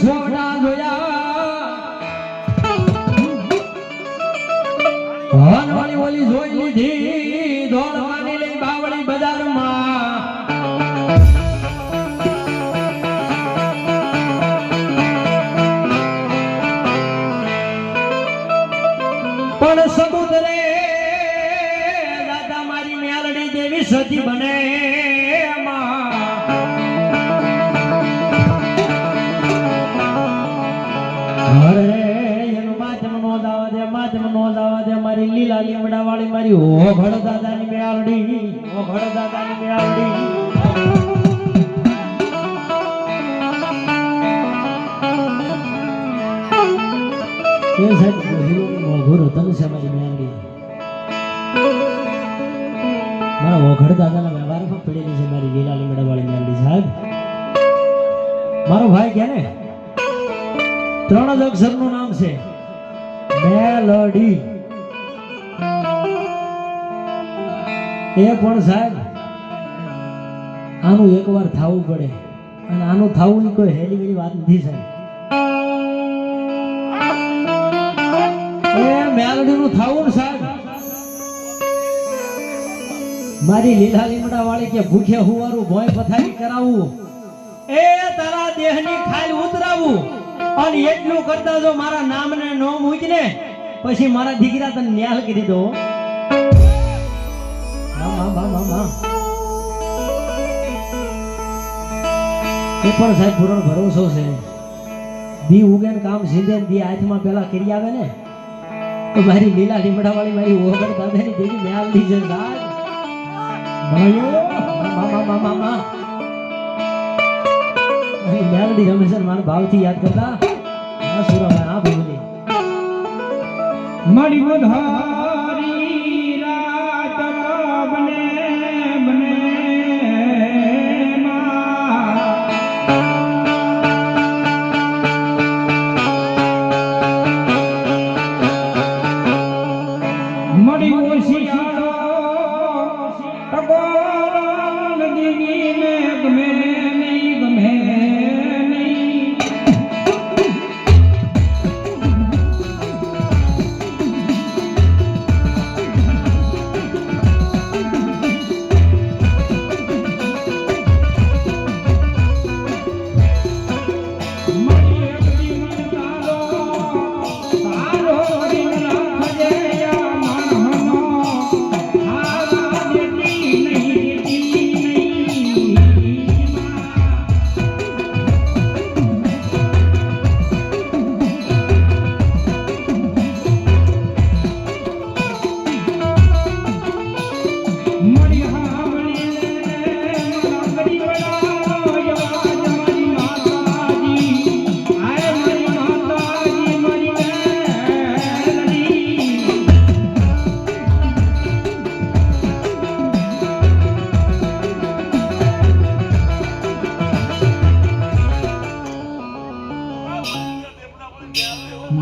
સોવડા જોયા. હનવાળી ઓલી જોઈ લીધી. મારી ઓઘડ દાદાની મેલડી ઓઘડ દાદાની મેળડી એ સાહેબ મોઘું રતન છે મારી મેલડી મારા ઓઘડ દાદાના વ્યવહારમાં પડેલી છે મારી લીલા મેળવાળી વાળી સાહેબ. મારો ભાઈ કે ને ત્રણ જ અક્ષરનું નામ છે. મેલડી એ પણ સાહેબ, આનું એકવાર થવું પડે. અને આનું થવું કોઈ હેલી વેલી વાત નથી સાહેબ. મારી લીલા કે ભૂખે હુવારું ભોય પથારી કરાવવું એ તારા દેહની ખાલી ઉતરાવું. અને એટલું કરતા જો મારા નામને નો મૂકીને, પછી મારા દીકરા તને ન્યાલ કરી દો. હા, હા, હા, હા. એ પણ સાહેબ પૂરણ ભરોસો છે. દી ઉગે ને કામ સીધે દી હાથમાં પેલા કરી આવે ને તો મારી લીલા લીમડા વાળી મારી ઓગણ દાદાની દેવી ન્યાલ દી છે મા મા મા મા મા મેલડી હંમેશા મારા ભાવથી યાદ કરતા સુરાભાઈ હા ભૂલી મારી વધારી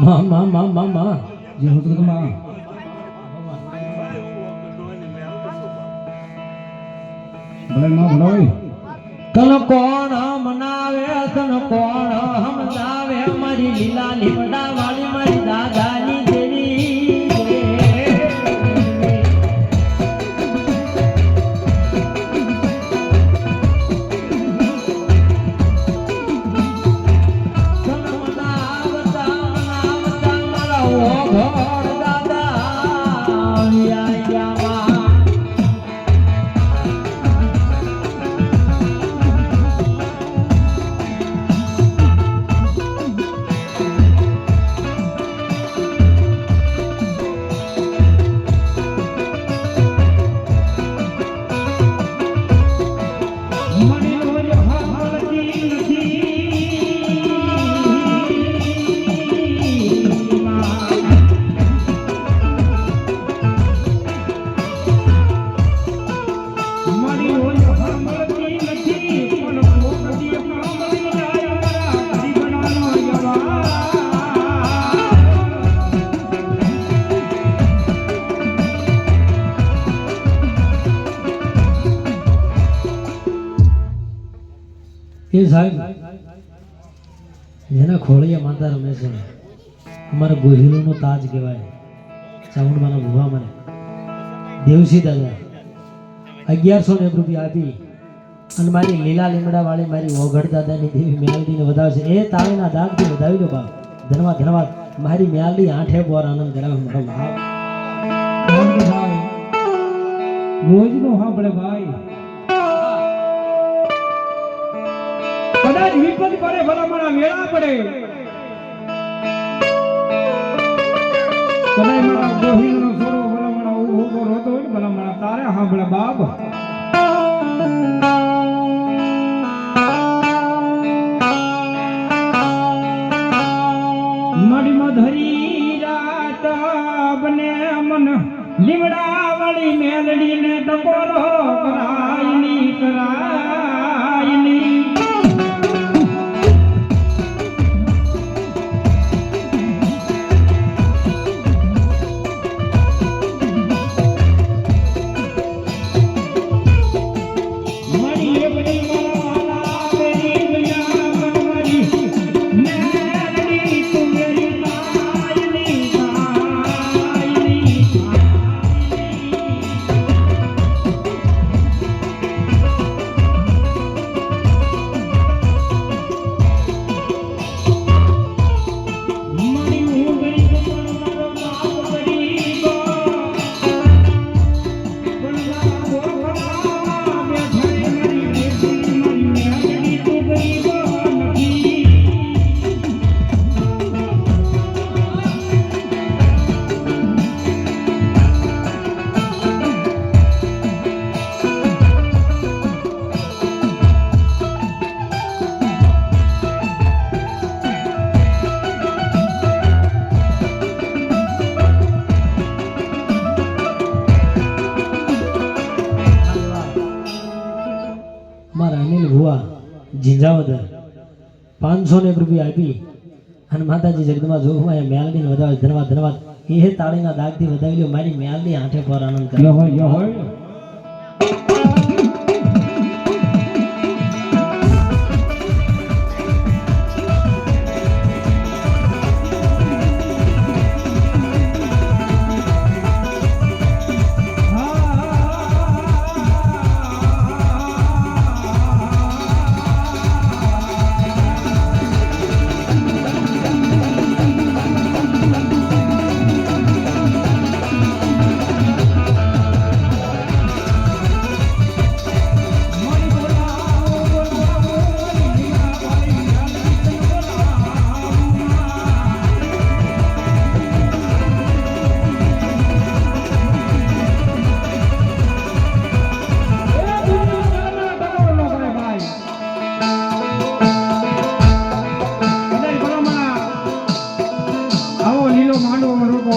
મા મા મા મા મા જે હોતું માં ભલે માં ભલે તન કોણ મનાવે તન કોણ સમજાવે મારી લીલા લીમડા વાળી મારી દાદાની એ સાહેબ જેના ખોળીએ માતા રમે છે. અમારા ગોહિલોનો તાજ કહેવાય. ચામુંડમાના ભૂવા મને દેવસી દાદા, અગિયારસો ને રૂપિયા આપી અને મારી લીલા લીમડા વાળી મારી ઓઘડ દાદાની દેવી મેલડીને વધાવશે. એ તાળીના દાગથી વધાવી દો બાપ. ધન્યવાદ ધનવાદ. મારી મેલડી આઠે બોર આનંદ કરાવે. મારો ભાઈ રોજનું સાંભળે ભાઈ. કદાચ વિપદ પડે ભલામણા વેળા પડે. કદાચ મારા ગોહિલનો સોરો ભલામણા ઊભો રોતો હોય ને ભલામણા તારે સાંભળે બાપ. ઝીંઝાવદર પાંચસો ને એક રૂપિયા આપી અને માતાજી જગદમાં જોગમાં મેલડીને વધાવે ધન્યવાદ ધન્યવાદ એ તાળીના દાગથી વધાવી લ્યો, મારી મેલડી આંઠે પર આનંદ કર્યો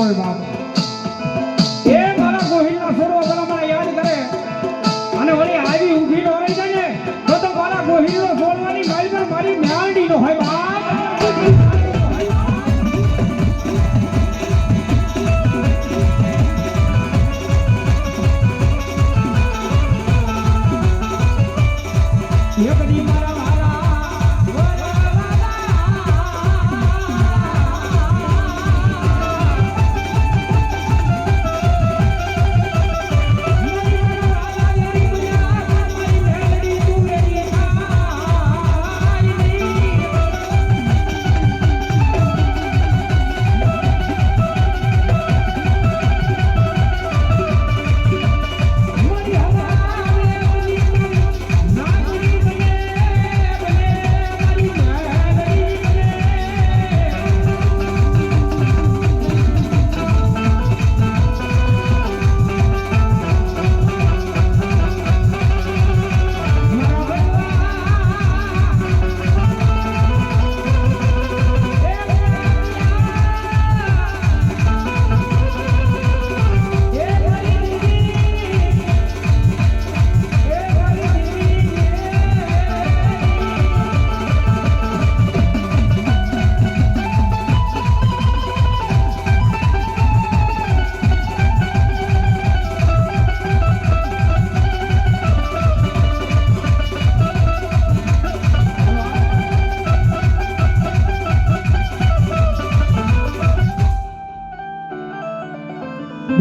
思います。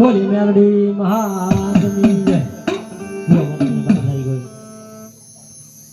બોલી મેલડી મહારાજની.